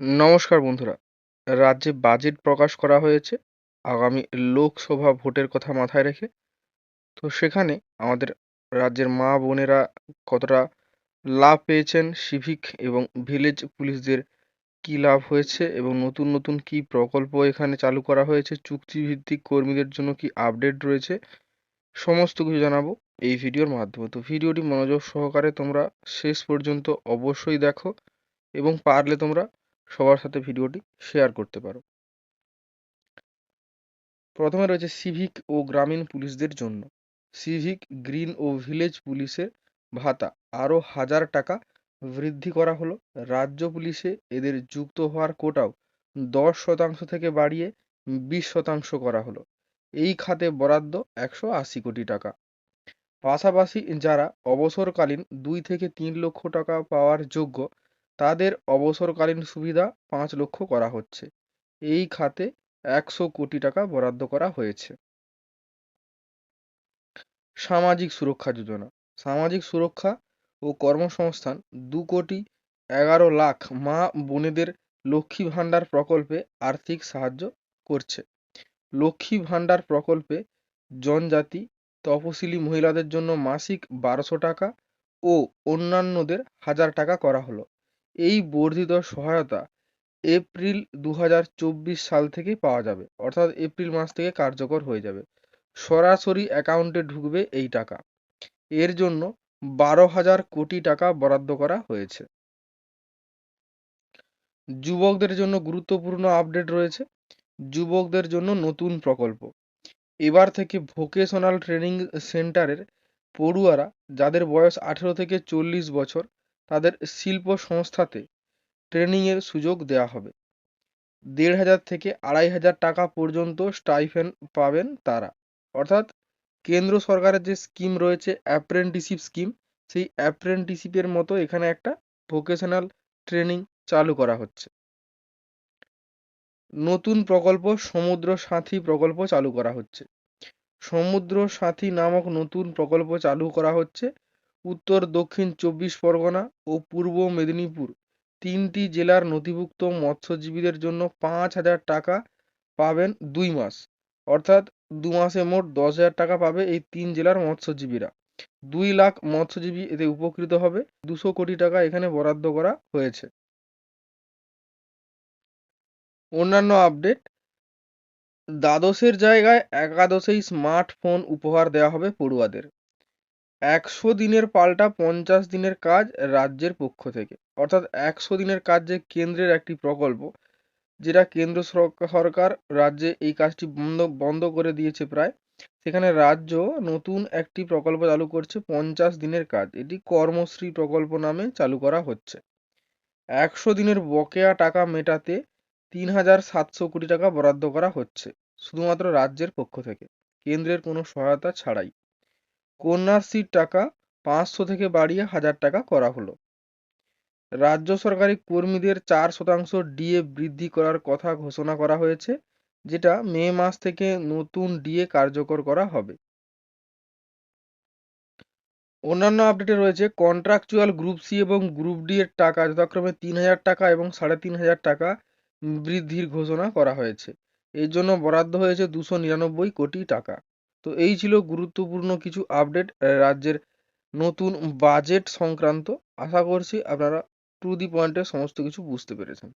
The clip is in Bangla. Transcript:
নমস্কার বন্ধুরা। রাজ্যে বাজেট প্রকাশ করা হয়েছে, আগামী লোকসভা ভোটের কথা মাথায় রেখে। তো সেখানে আমাদের রাজ্যের মা বোনেরা কতটা লাভ পেয়েছেন, সিভিক এবং ভিলেজ পুলিশদের কি লাভ হয়েছে এবং নতুন নতুন কি প্রকল্প এখানে চালু করা হয়েছে, চুক্তিভিত্তিক কর্মীদের জন্য কি আপডেট রয়েছে, সমস্ত কিছু জানাব এই ভিডিওর মাধ্যমে। তো ভিডিওটি মনোযোগ সহকারে তোমরা শেষ পর্যন্ত অবশ্যই দেখো এবং পারলে তোমরা সবার সাথে ভিডিওটি শেয়ার করতে পারো। প্রথমে রয়েছে সিভিক ও গ্রামীণ পুলিশদের জন্য। সিভিক গ্রিন ও ভিলেজ পুলিশের ভাতা আরও হাজার টাকা বৃদ্ধি করা হলো। রাজ্য পুলিশে এদের যুক্ত হওয়ার কোটাও দশ শতাংশ থেকে বাড়িয়ে বিশ শতাংশ করা হলো। এই খাতে বরাদ্দ একশো আশি কোটি টাকা। পাশাপাশি যারা অবসরকালীন দুই থেকে তিন লক্ষ টাকা পাওয়ার যোগ্য তাদের অবসরকালীন সুবিধা পাঁচ লক্ষ করা হচ্ছে। এই খাতে একশো কোটি টাকা বরাদ্দ করা হয়েছে। সামাজিক সুরক্ষা যোজনা। সামাজিক সুরক্ষা ও কর্মসংস্থান দু কোটি এগারো লাখ মা বোনেদের লক্ষ্মী ভাণ্ডার প্রকল্পে আর্থিক সাহায্য করছে। লক্ষ্মী ভাণ্ডার প্রকল্পে জনজাতি, তপশিলি মহিলাদের জন্য মাসিক বারোশো টাকা ও অন্যান্যদের হাজার টাকা করা হলো। এই বর্ধিত সহায়তা এপ্রিল দু হাজার চব্বিশ সাল থেকে পাওয়া যাবে। অর্থাৎ এপ্রিল মাস থেকে কার্যকর হয়ে যাবে। সরাসরি অ্যাকাউন্টে ঢুকবে এই টাকা। এর জন্য বারো হাজার কোটি টাকা বরাদ্দ করা হয়েছে। যুবকদের জন্য গুরুত্বপূর্ণ আপডেট রয়েছে। যুবকদের জন্য নতুন প্রকল্প। এবার থেকে ভোকেশনাল ট্রেনিং সেন্টারের পড়ুয়ারা যাদের বয়স আঠেরো থেকে চল্লিশ বছর তাদের শিল্প সংস্থাতে ট্রেনিংয়ের সুযোগ দেওয়া হবে। দেড় হাজার থেকে আড়াই হাজার টাকা পর্যন্ত স্টাইফেন পাবেন তারা। অর্থাৎ কেন্দ্র সরকারের যে স্কিম রয়েছে অ্যাপ্রেন্টিসিপ স্কিম সেই অ্যাপ্রেন্টিসিপের মতো এখানে একটা ভোকেশনাল ট্রেনিং চালু করা হচ্ছে। নতুন প্রকল্প, সমুদ্র সাথী প্রকল্প চালু করা হচ্ছে। সমুদ্র সাথী নামক নতুন প্রকল্প চালু করা হচ্ছে। উত্তর, দক্ষিণ চব্বিশ পরগনা ও পূর্ব মেদিনীপুর। তিনটি জেলার নথিভুক্ত মৎস্যজীবীদের জন্য পাঁচ হাজার টাকা পাবেন দুই মাস। অর্থাৎ দু মাসে মোট দশ হাজার টাকা পাবে এই তিন জেলার মৎস্যজীবীরা। দুই লাখ মৎস্যজীবী এতে উপকৃত হবে। দুশো কোটি টাকা এখানে বরাদ্দ করা হয়েছে। অন্যান্য আপডেট, দ্বাদশের জায়গায় একাদশেই স্মার্টফোন উপহার দেওয়া হবে পড়ুয়াদের। একশো দিনের পাল্টা পঞ্চাশ দিনের কাজ রাজ্যের পক্ষ থেকে। অর্থাৎ একশো দিনের কাজ যে কেন্দ্রের একটি প্রকল্প, যেটা কেন্দ্র সরকার রাজ্যে এই কাজটি বন্ধ বন্ধ করে দিয়েছে প্রায়, সেখানে রাজ্য নতুন একটি প্রকল্প চালু করছে পঞ্চাশ দিনের কাজ। এটি কর্মশ্রী প্রকল্প নামে চালু করা হচ্ছে। একশো দিনের বকেয়া টাকা মেটাতে তিন হাজার সাতশো কোটি টাকা বরাদ্দ করা হচ্ছে, শুধুমাত্র রাজ্যের পক্ষ থেকে। কেন্দ্রের কোনো সহায়তা ছাড়াই। কন্যাশ্রীর টাকা পাঁচশো থেকে বাড়িয়ে হাজার টাকা করা হলো। রাজ্য সরকারি কর্মীদের চার শতাংশ ডিএ বৃদ্ধি করার কথা ঘোষণা করা হয়েছে, যেটা মে মাস থেকে নতুন ডিএ কার্যকর করা হবে। অন্যান্য আপডেটে রয়েছে, কন্ট্রাকচুয়াল গ্রুপ সি এবং গ্রুপ ডি এর টাকা যথাক্রমে তিন হাজার টাকা এবং সাড়ে তিন হাজার টাকা বৃদ্ধির ঘোষণা করা হয়েছে। এর জন্য বরাদ্দ হয়েছে দুশো নিরানব্বই কোটি টাকা। তো এই ছিল গুরুত্বপূর্ণ কিছু আপডেট রাজ্যের নতুন বাজেট সংক্রান্ত। আশা করছি আপনারা টু দি পয়েন্টে সমস্ত কিছু বুঝতে পেরেছেন।